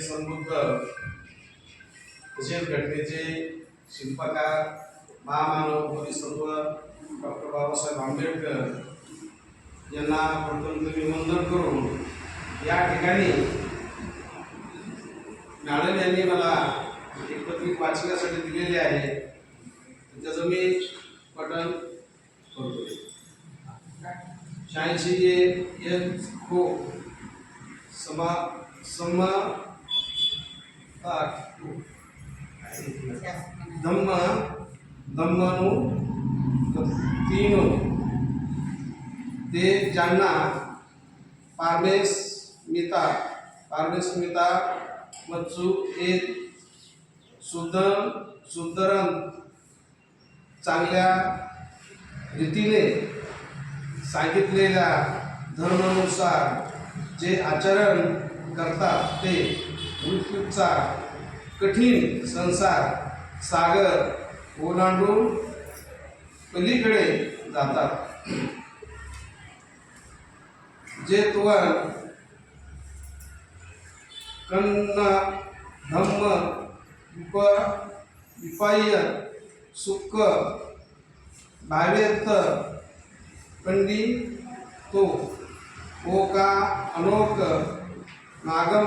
समृद्ध तसेच घटनेचे शिल्पकार महामानव बोधिसत्व डॉक्टर बाबासाहेब आंबेडकर यांना प्रथम तुम्ही करून या ठिकाणी मॅडम यांनी मला एक पत्रिक वाचण्यासाठी दिलेली आहे. त्याचं मी पठन करतो. शहाऐंशी एन खो समा सम धम्म धम्मनु तीन। ते ज्यांना पारमेस्मिता पारमेस्मिता मत्सू एक शुद्ध सुधरण चांगल्या रीतीने सांगितलेल्या धर्मानुसार जे आचरण करतात ते मृत्यूचा कठीण संसार सागर ओलांडून पलीकडे जातात. जे तुवर कन्न धम्म विप विपाय सुख भावेत पंडी तो ओका अनोक नागम